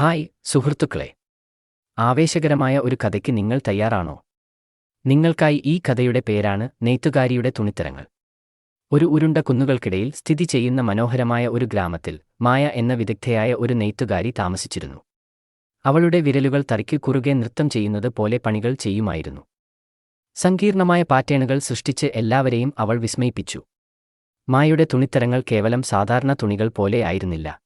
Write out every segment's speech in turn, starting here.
Hi സുഹൃത്തുക്കളെ. ആവേശകരമായ ഒരു കഥയ്ക്ക് നിങ്ങൾ തയ്യാറാണോ? നിങ്ങൾക്കായി ഈ കഥയുടെ പേരാണ് നെയ്ത്തുകാരിയുടെ തുണിത്തരങ്ങൾ. ഒരു ഉരുണ്ട കുന്നുകൾക്കിടയിൽ സ്ഥിതി ചെയ്യുന്ന മനോഹരമായ ഒരു ഗ്രാമത്തിൽ മായ എന്ന വിദഗ്ധയായ ഒരു നെയ്ത്തുകാരി താമസിച്ചിരുന്നു. അവളുടെ വിരലുകൾ തറയ്ക്ക് കുറുകെ നൃത്തം ചെയ്യുന്നത് പോലെ പണികൾ ചെയ്യുമായിരുന്നു. സങ്കീർണമായ പാറ്റേണുകൾ സൃഷ്ടിച്ച് എല്ലാവരെയും അവൾ വിസ്മയിപ്പിച്ചു. മായയുടെ തുണിത്തരങ്ങൾ കേവലം സാധാരണ തുണികൾ പോലെ ആയിരുന്നില്ല.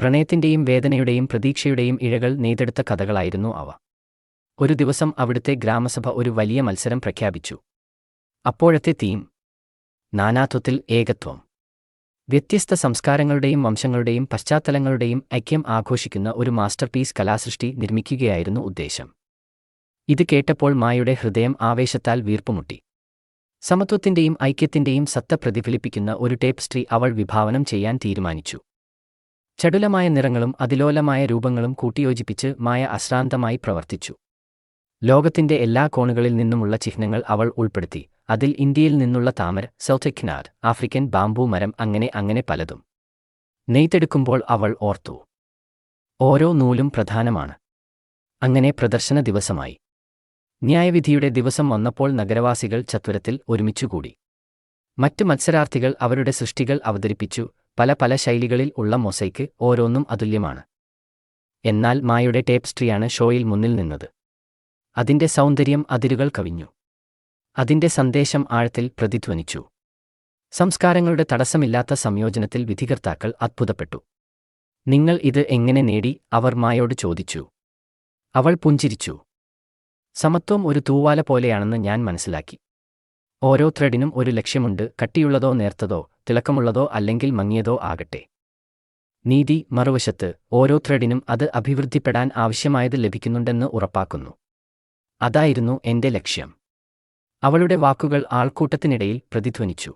പ്രണയത്തിന്റെയും വേദനയുടെയും പ്രതീക്ഷയുടെയും ഇഴകൾ നെയ്തെടുത്ത കഥകളായിരുന്നു അവ. ഒരു ദിവസം അവിടുത്തെ ഗ്രാമസഭ ഒരു വലിയ മത്സരം പ്രഖ്യാപിച്ചു. അപ്പോഴത്തെ തീം നാനാത്വത്തിൽ ഏകത്വം. വ്യത്യസ്ത സംസ്കാരങ്ങളുടെയും വംശങ്ങളുടെയും പശ്ചാത്തലങ്ങളുടെയും ഐക്യം ആഘോഷിക്കുന്ന ഒരു മാസ്റ്റർപീസ് കലാസൃഷ്ടി നിർമ്മിക്കുകയായിരുന്നു ഉദ്ദേശം. ഇത് കേട്ടപ്പോൾ മായുടെ ഹൃദയം ആവേശത്താൽ വീർപ്പുമുട്ടി. സമത്വത്തിന്റെയും ഐക്യത്തിന്റെയും സത്ത പ്രതിഫലിപ്പിക്കുന്ന ഒരു ടേപ്സ്ട്രി അവൾ വിഭാവനം ചെയ്യാൻ തീരുമാനിച്ചു. ചടുലമായ നിറങ്ങളും അതിലോലമായ രൂപങ്ങളും കൂട്ടിയോജിപ്പിച്ച് മായ അശ്രാന്തമായി പ്രവർത്തിച്ചു. ലോകത്തിന്റെ എല്ലാ കോണുകളിൽ നിന്നുമുള്ള ചിഹ്നങ്ങൾ അവൾ ഉൾപ്പെടുത്തി. അതിൽ ഇന്ത്യയിൽ നിന്നുള്ള താമര സൗത്തക്കിനാർ ആഫ്രിക്കൻ ബാംബൂ മരം അങ്ങനെ അങ്ങനെ പലതും. നെയ്തെടുക്കുമ്പോൾ അവൾ ഓർത്തു. ഓരോ നൂലും പ്രധാനമാണ്. അങ്ങനെ പ്രദർശന ദിവസമായി. ന്യായവിധിയുടെ ദിവസം വന്നപ്പോൾ നഗരവാസികൾ ചത്വരത്തിൽ ഒരുമിച്ചുകൂടി. മറ്റ് മത്സരാർത്ഥികൾ അവരുടെ സൃഷ്ടികൾ അവതരിപ്പിച്ചു. പല പല ശൈലികളിൽ ഉള്ള മൊസൈക്ക് ഓരോന്നും അതുല്യമാണ്. എന്നാൽ മായുടെ ടേപ്സ്ട്രിയാണ് ഷോയിൽ മുന്നിൽ നിന്നത്. അതിന്റെ സൗന്ദര്യം അതിരുകൾ കവിഞ്ഞു. അതിന്റെ സന്ദേശം ആഴത്തിൽ പ്രതിധ്വനിച്ചു. സംസ്കാരങ്ങളുടെ തടസ്സമില്ലാത്ത സംയോജനത്തിൽ വിധികർത്താക്കൾ അത്ഭുതപ്പെട്ടു. നിങ്ങൾ ഇത് എങ്ങനെ നേടി? അവർ മായോട് ചോദിച്ചു. അവൾ പുഞ്ചിരിച്ചു. സമത്വം ഒരു തൂവാല പോലെയാണെന്ന് ഞാൻ മനസ്സിലാക്കി. ഓരോ ത്രെഡിനും ഒരു ലക്ഷ്യമുണ്ട് കട്ടിയുള്ളതോ നേർത്തതോ തിളക്കമുള്ളതോ അല്ലെങ്കിൽ മങ്ങിയതോ ആകട്ടെ. നീതി മറുവശത്ത് ഓരോ ത്രെഡിനും അത് അഭിവൃദ്ധിപ്പെടാൻ ആവശ്യമായത് ലഭിക്കുന്നുണ്ടെന്ന് ഉറപ്പാക്കുന്നു. അതായിരുന്നു എന്റെ ലക്ഷ്യം. അവളുടെ വാക്കുകൾ ആൾക്കൂട്ടത്തിനിടയിൽ പ്രതിധ്വനിച്ചു.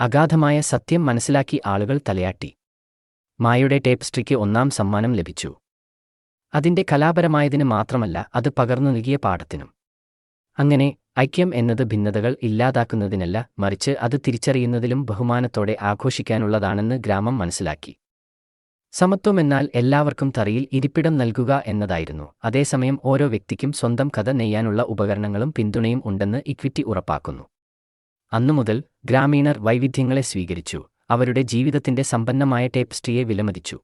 അഗാധമായ സത്യം മനസ്സിലാക്കി ആളുകൾ തലയാട്ടി. മായയുടെ ടേപ്സ്ട്രിക്ക് ഒന്നാം സമ്മാനം ലഭിച്ചു. അതിന്റെ കലാപരമായതിന് മാത്രമല്ല അത് പകർന്നു നൽകിയ പാഠത്തിനും. അങ്ങനെ ഐക്യം എന്നത് ഭിന്നതകൾ ഇല്ലാതാക്കുന്നതിനല്ല മറിച്ച് അത് തിരിച്ചറിയുന്നതിലും ബഹുമാനത്തോടെ ആഘോഷിക്കാനുള്ളതാണെന്ന് ഗ്രാമം മനസ്സിലാക്കി. സമത്വമെന്നാൽ എല്ലാവർക്കും തറിയിൽ ഇരിപ്പിടം നൽകുക എന്നതായിരുന്നു. അതേസമയം ഓരോ വ്യക്തിക്കും സ്വന്തം കഥ നെയ്യാനുള്ള ഉപകരണങ്ങളും പിന്തുണയും ഉണ്ടെന്ന് ഇക്വിറ്റി ഉറപ്പാക്കുന്നു. അന്നുമുതൽ ഗ്രാമീണർ വൈവിധ്യങ്ങളെ സ്വീകരിച്ചു. അവരുടെ ജീവിതത്തിന്റെ സമ്പന്നമായ ടേപ്സ്ട്രിയെ വിലമതിച്ചു.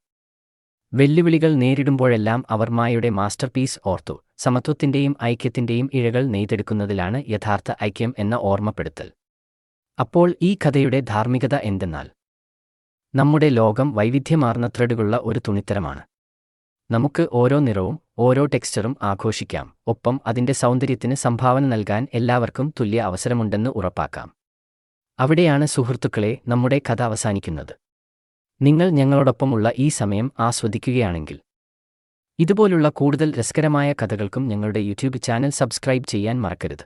വെല്ലുവിളികൾ നേരിടുമ്പോഴെല്ലാം അവർ മായയുടെ മാസ്റ്റർപീസ് ഓർത്തു. സമത്വത്തിന്റെയും ഐക്യത്തിന്റെയും ഇഴകൾ നെയ്തെടുക്കുന്നതിലാണ് യഥാർത്ഥ ഐക്യം എന്ന ഓർമ്മപ്പെടുത്തൽ. അപ്പോൾ ഈ കഥയുടെ ധാർമ്മികത എന്തെന്നാൽ നമ്മുടെ ലോകം വൈവിധ്യമാർന്ന ത്രെഡുകളുള്ള ഒരു തുണിത്തരമാണ്. നമുക്ക് ഓരോ നിറവും ഓരോ ടെക്സ്ചറും ആഘോഷിക്കാം. ഒപ്പം അതിന്റെ സൗന്ദര്യത്തിന് സംഭാവന നൽകാൻ എല്ലാവർക്കും തുല്യ അവസരമുണ്ടെന്ന് ഉറപ്പാക്കാം. അവിടെയാണ് സുഹൃത്തുക്കളെ നമ്മുടെ കഥ അവസാനിക്കുന്നത്. നിങ്ങൾ ഞങ്ങളോടൊപ്പമുള്ള ഈ സമയം ആസ്വദിക്കുകയാണെങ്കിൽ. ഇതുപോലുള്ള കൂടുതൽ രസകരമായ കഥകൾക്കും ഞങ്ങളുടെ യൂട്യൂബ് ചാനൽ സബ്സ്ക്രൈബ് ചെയ്യാൻ മറക്കരുത്.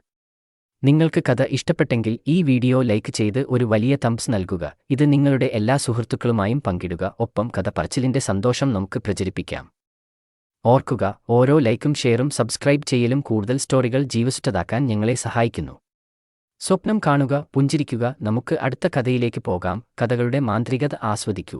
നിങ്ങൾക്ക് കഥ ഇഷ്ടപ്പെട്ടെങ്കിൽ ഈ വീഡിയോ ലൈക്ക് ചെയ്ത് ഒരു വലിയ തംസ് നൽകുക. ഇത് നിങ്ങളുടെ എല്ലാ സുഹൃത്തുക്കളുമായും പങ്കിടുക. ഒപ്പം കഥ പറച്ചിലിന്റെ സന്തോഷം നമുക്ക് പ്രചരിപ്പിക്കാം. ഓർക്കുക ഓരോ ലൈക്കും ഷെയറും സബ്സ്ക്രൈബ് ചെയ്യലും കൂടുതൽ സ്റ്റോറികൾ ജീവസുറ്റതാക്കാൻ ഞങ്ങളെ സഹായിക്കുന്നു. സ്വപ്നം കാണുക പുഞ്ചിരിക്കുക നമുക്ക് അടുത്ത കഥയിലേക്ക് പോകാം. കഥകളുടെ മാന്ത്രികത ആസ്വദിക്കൂ.